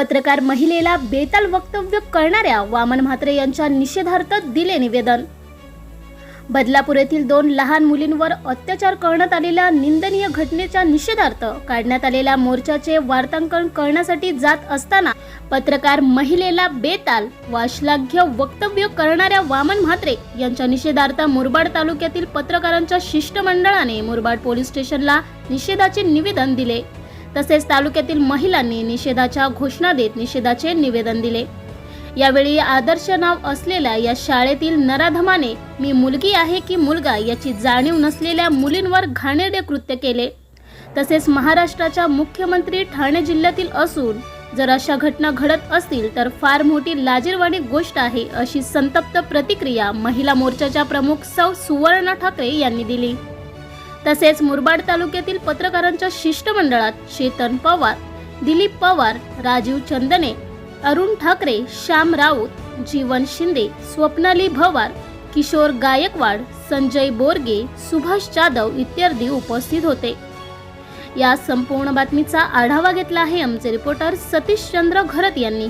पत्रकार महिलेला बेताल वक्तव्य करणाऱ्या वामन म्हात्रे यांच्या निषेधार्थ दिले निवेदन. बदलापूर येथील दोन लहान मुलींवर अत्याचार करण्यात आलेल्या निंदनीय घटनेच्या निषेधार्थ काढण्यात आलेल्या मोर्चाचे वार्तांकन करण्यासाठी जात असताना पत्रकार महिलेला बेताल व अश्लाघ्य वक्तव्य करणाऱ्या वामन म्हात्रे यांच्या निषेधार्थ मुरबाड तालुक्यातील पत्रकारांच्या शिष्टमंडळाने मुरबाड पोलीस स्टेशनला निषेधाचे निवेदन दिले. तसेच तालुक्यातील महिलांनी निषेधाच्या घोषणा देत निषेधाचे निवेदन दिले. यावेळी आदर्श नाव असलेल्या या शाळेतील नराधमाने मी मुलगी आहे की मुलगा याची जाणीव नसलेल्या मुलींवर घाणेरडे कृत्य केले. तसेच महाराष्ट्राच्या मुख्यमंत्री ठाणे जिल्ह्यातील असून जर अशा घटना घडत असतील तर फार मोठी लाजीरवाणी गोष्ट आहे अशी संतप्त प्रतिक्रिया महिला मोर्चाच्या प्रमुख सौ सुवर्णा ठाकरे यांनी दिली. तसेच मुरबाड तालुक्यातील पत्रकारांच्या शिष्टमंडळात चेतन पवार दिलीप पवार राजीव चंदने अरुण ठाकरे श्याम राऊत जीवन शिंदे स्वप्नाली भवार किशोर गायकवाड संजय बोरगे सुभाष जाधव इत्यादी उपस्थित होते. या संपूर्ण बातमीचा आढावा घेतला आहे आमचे रिपोर्टर सतीश चंद्र घरत यांनी.